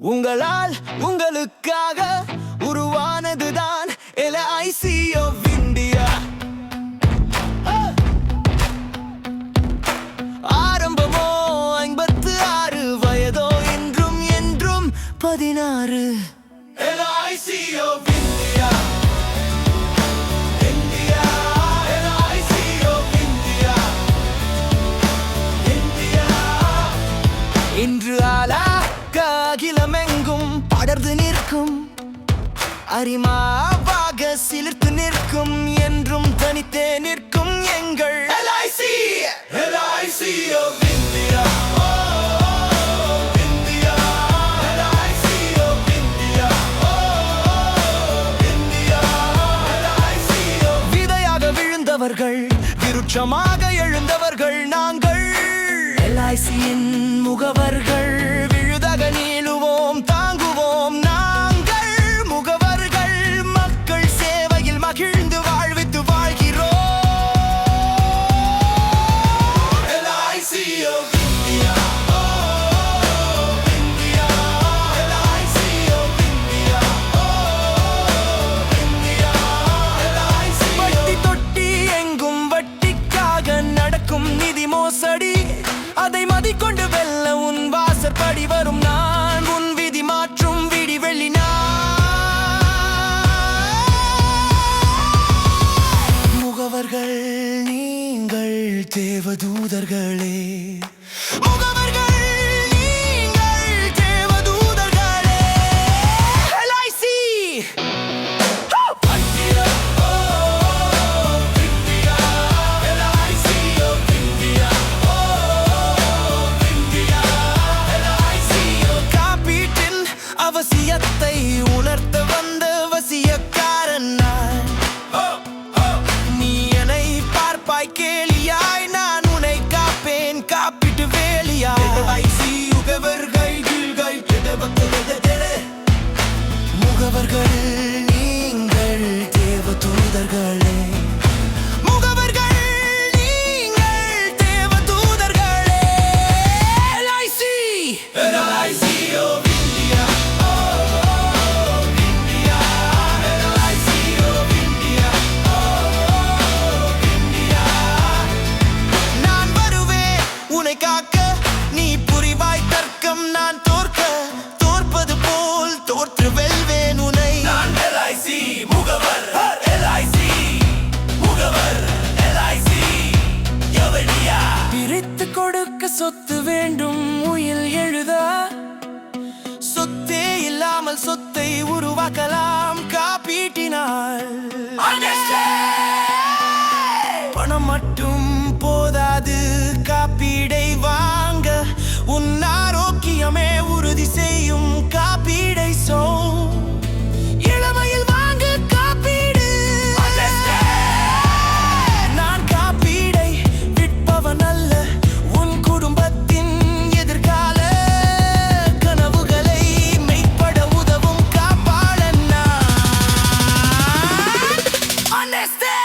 உங்களால் உங்களுக்காக உருவானதுதான் எல ஐசியோ இந்தியா ஆரம்பமோ ஐம்பத்து ஆறு வயதோ என்றும் என்றும் பதினாறு. எல்ஐசி அரிமாவாக சிலிர்த்து நிற்கும் என்றும் தனித்தே நிற்கும் எங்கள் எல்ஐசி எல்ஐசி இந்தியா விழுந்தவர்கள் விருட்சமாக எழுந்தவர்கள் நாங்கள். எல்ஐசியின் முகவர்கள். வரும் நான் உன் விதி மாற்றும் விடி வெள்ளினா முகவர்கள் நீங்கள் தேவதூதர்களே. முக But all I see you இல்லாமல் சொத்தை உருவாக்கலாம். stand.